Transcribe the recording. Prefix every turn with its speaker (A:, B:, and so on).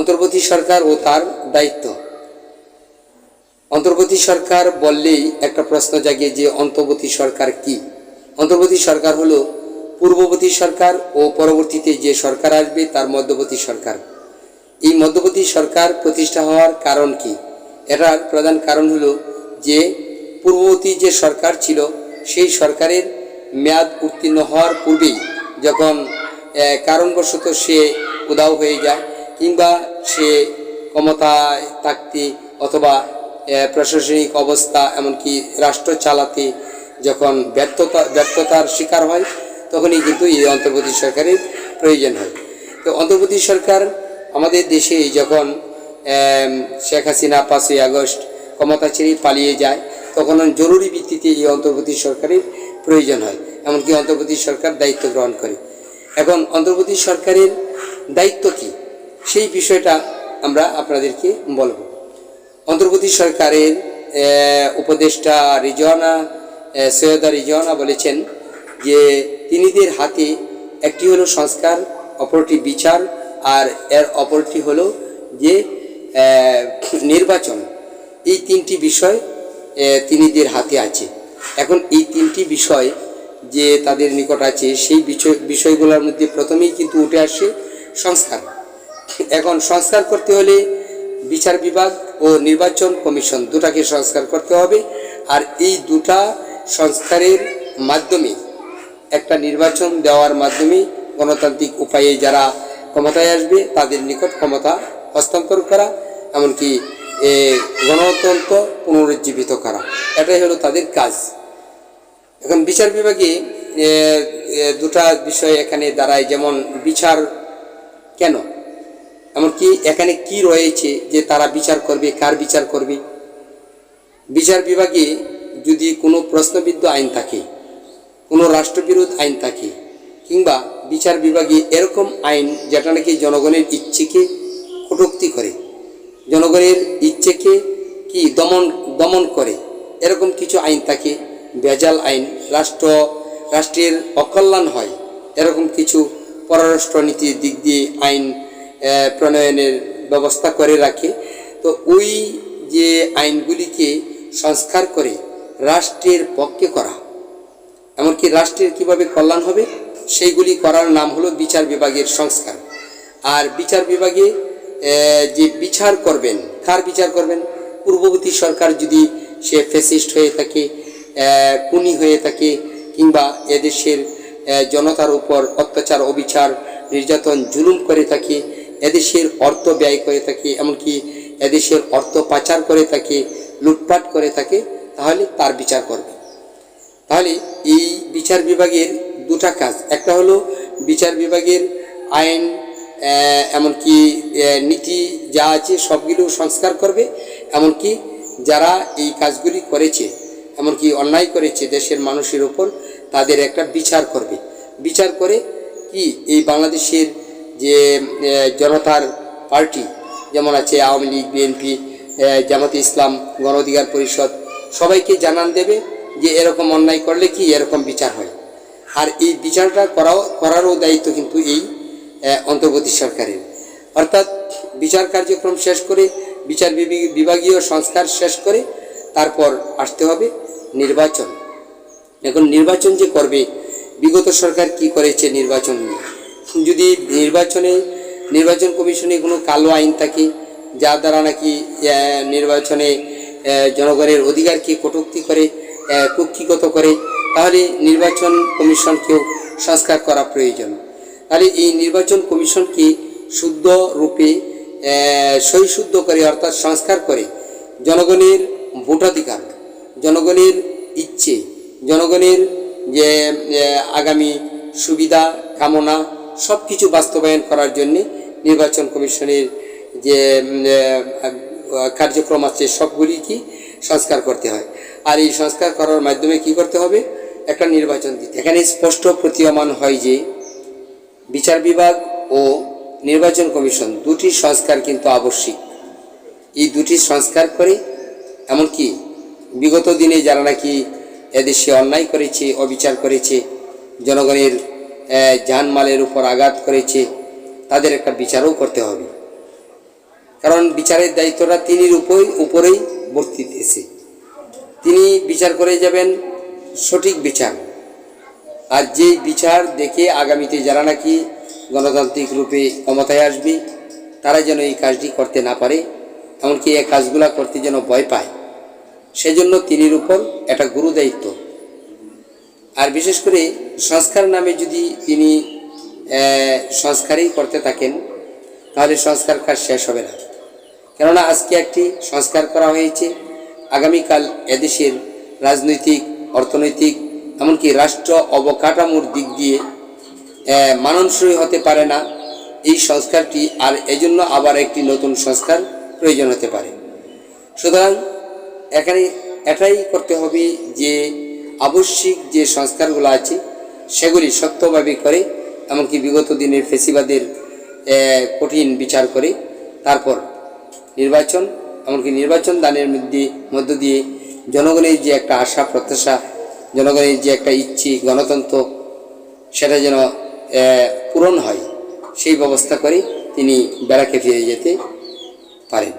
A: অন্তর্বর্তী সরকার ও তার দায়িত্ব। অন্তর্বর্তী সরকার বললেই একটা প্রশ্ন জাগে যে অন্তর্বর্তী সরকার কি? অন্তর্বর্তী সরকার হলো পূর্ববর্তী সরকার ও পরবর্তীতে যে সরকার আসবে তার মধ্যবর্তী সরকার। এই মধ্যবর্তী সরকার প্রতিষ্ঠা হওয়ার কারণ কি? এটার প্রধান কারণ হলো যে পূর্ববর্তী যে সরকার ছিল, সেই সরকারের মেয়াদ উত্তীর্ণ হওয়ার পূর্বেই যখন কারণবশত সে উদাও হয়ে যায়। কিংবা সে ক্ষমতায় থাকতে অথবা প্রশাসনিক অবস্থা এমনকি রাষ্ট্র চালাতে যখন ব্যর্থতা, ব্যর্থতার শিকার হয়, তখনই কিন্তু এই অন্তর্বর্তী সরকারের প্রয়োজন হয়। তো অন্তর্বর্তী সরকার আমাদের দেশে যখন শেখ হাসিনা পাঁচই আগস্ট ক্ষমতা ছেড়ে পালিয়ে যায় তখন জরুরি ভিত্তিতে এই অন্তর্বর্তী সরকারের প্রয়োজন হয়, এমনকি অন্তর্বর্তী সরকার দায়িত্ব গ্রহণ করে। এখন অন্তর্বর্তী সরকারের দায়িত্ব কি? সেই বিষয়টা আমরা আপনাদেরকে বলব। অন্তর্বর্তী সরকারের উপদেষ্টা রিজওয়ানা সৈয়দা রিজওয়ানা বলেছেন যে তিনিদের হাতে একটি হলো সংস্কার, অপরটি বিচার, আর এর অপরটি হলো যে নির্বাচন। এই তিনটি বিষয় তিনিদের হাতে আছে। এখন এই তিনটি বিষয় যে তাদের নিকট আছে, সেই বিষয়, বিষয়গুলোর মধ্যে প্রথমেই কিন্তু উঠে আসে সংস্কার। এখন সংস্কার করতে হলে বিচার বিভাগ ও নির্বাচন কমিশন দুটাকে সংস্কার করতে হবে। আর এই দুটা সংস্কারের মাধ্যমে, একটা নির্বাচন দেওয়ার মাধ্যমে গণতান্ত্রিক উপায়ে যারা ক্ষমতায় আসবে, তাদের নিকট ক্ষমতা হস্তান্তর করা, এমনকি গণতন্ত্র পুনরুজ্জীবিত করা। এটাই হলো তাদের কাজ। এখন বিচার বিভাগে দুটা বিষয় এখানে দাঁড়ায়। যেমন বিচার কেন? এমনকি এখানে কি রয়েছে যে তারা বিচার করবে, কার বিচার করবে? বিচার বিভাগে যদি কোনো প্রশ্নবিদ্ধ আইন থাকে, কোনো রাষ্ট্রবিরোধ আইন থাকে, কিংবা বিচার বিভাগে এরকম আইন যেটা নাকি জনগণের ইচ্ছেকে কটূক্তি করে, জনগণের ইচ্ছেকে কি দমন দমন করে, এরকম কিছু আইন থাকে, বেজাল আইন, রাষ্ট্র, রাষ্ট্রের অকল্যাণ হয়, এরকম কিছু পররাষ্ট্রনীতির দিক দিয়ে আইন প্রণয়নের ব্যবস্থা করে রাখে। তো ওই যে আইনগুলিকে সংস্কার করে রাষ্ট্রের পক্ষে করা, এমনকি রাষ্ট্রের কীভাবে কল্যাণ হবে, সেইগুলি করার নাম হলো বিচার বিভাগের সংস্কার। আর বিচার বিভাগে যে বিচার করবেন, কার বিচার করবেন? পূর্ববর্তী সরকার যদি সে ফেসিস্ট হয়ে থাকে খুনি হয়ে থাকে, কিংবা এদেশের জনতার উপর অত্যাচার, অবিচার, নির্যাতন, জুলুম করে থাকে এদেশের অর্থ ব্যয় করে থাকে, এমনকি এদেশের অর্থ পাচার করে থাকে, লুটপাট করে থাকে, তাহলে তার বিচার করবে। তাহলে এই বিচার বিভাগের দুটা কাজ। একটা হলো বিচার বিভাগের আইন এমনকি নীতি যা আছে সবগুলো সংস্কার করবে, এমনকি যারা এই কাজগুলি করেছে, এমনকি অন্যায় করেছে দেশের মানুষের ওপর তাদের একটা বিচার করবে। বিচার করে কি? এই বাংলাদেশের যে জনতার পার্টি, যেমন আছে আওয়ামী লীগ, বিএনপি জামাতে ইসলাম, গণ অধিকার পরিষদ, সবাইকে জানান দেবে যে এরকম অন্যায় করলে কি এরকম বিচার হয়। আর এই বিচারটা করাও, করারও দায়িত্ব কিন্তু এই অন্তর্বর্তী সরকারের। অর্থাৎ বিচার কার্যক্রম শেষ করে, বিচার বিভাগীয় সংস্কার শেষ করে, তারপর আসতে হবে নির্বাচন। এখন নির্বাচন যে করবে, বিগত সরকার কি করেছে নির্বাচন নিয়ে? যদি নির্বাচনে, নির্বাচন কমিশনে কোনো কালো আইন থাকে, যার দ্বারা নাকি নির্বাচনে জনগণের অধিকারকে কটুক্তি করে কুক্ষিগত করে, তাহলে নির্বাচন কমিশনকেও সংস্কার করা প্রয়োজন। তাহলে এই নির্বাচন কমিশনকে শুদ্ধ রূপে সহিশুদ্ধ করে, অর্থাৎ সংস্কার করে, জনগণের ভোটাধিকার, জনগণের ইচ্ছে, জনগণের যে আগামী সুবিধা, কামনা সব কিছু বাস্তবায়ন করার জন্য নির্বাচন কমিশনের যে কার্যক্রম আছে, সবগুলি কি সংস্কার করতে হয়। আর এই সংস্কার করার মাধ্যমে কি করতে হবে? একটা নির্বাচন দিতে। এখানে স্পষ্ট প্রতীয়মান হয় যে, বিচার বিভাগ ও নির্বাচন কমিশন দুটি সংস্কার কিন্তু আবশ্যিক। এই দুটি সংস্কার করে, এমনকি বিগত দিনে যারা নাকি এদেশে অন্যায় করেছে, অবিচার করেছে, জনগণের জানমালের উপর আঘাত করেছে, তাদের একটা বিচারও করতে হবে। কারণ বিচারের দায়িত্বটা তিনির উপরই উপরেই বর্তিতেছে তিনি বিচার করে যাবেন, সঠিক বিচার। আর যে বিচার দেখে আগামীতে যারা নাকি গণতান্ত্রিক রূপে ক্ষমতায় আসবে, তারা যেন এই কাজটি করতে না পারে, এমনকি এই কাজগুলা করতে যেন ভয় পায়, সেজন্য তিনির উপর একটা গুরু দায়িত্ব আর বিশেষ করে সংস্কার নামে যদি তিনি সংস্কারই করতে থাকেন, তাহলে সংস্কার কাজ শেষ হবে না। কেননা আজকে একটি সংস্কার করা হয়েছে। আগামীকাল এদেশের রাজনৈতিক, অর্থনৈতিক, এমনকি রাষ্ট্র অবকাঠামোর দিক দিয়ে মাননসই হতে পারে না। এই সংস্কারটি আর এজন্য আবার একটি নতুন সংস্কার প্রয়োজন হতে পারে। সুতরাং এখানে এটাই করতে হবে যে আবশ্যিক যে সংস্কারগুলো আছে, সেগুলি সত্যভাবে করে, এমনকি বিগত দিনের ফেসিবাদের কঠিন বিচার করে, তারপর নির্বাচন, এমনকি নির্বাচন দানের মধ্যে, মধ্য দিয়ে জনগণের যে একটা আশা, প্রত্যাশা, জনগণের যে একটা ইচ্ছে, গণতন্ত্র, সেটা যেন পূরণ হয়, সেই ব্যবস্থা করে তিনি বেড়াকে ফিরে যেতে পারেন।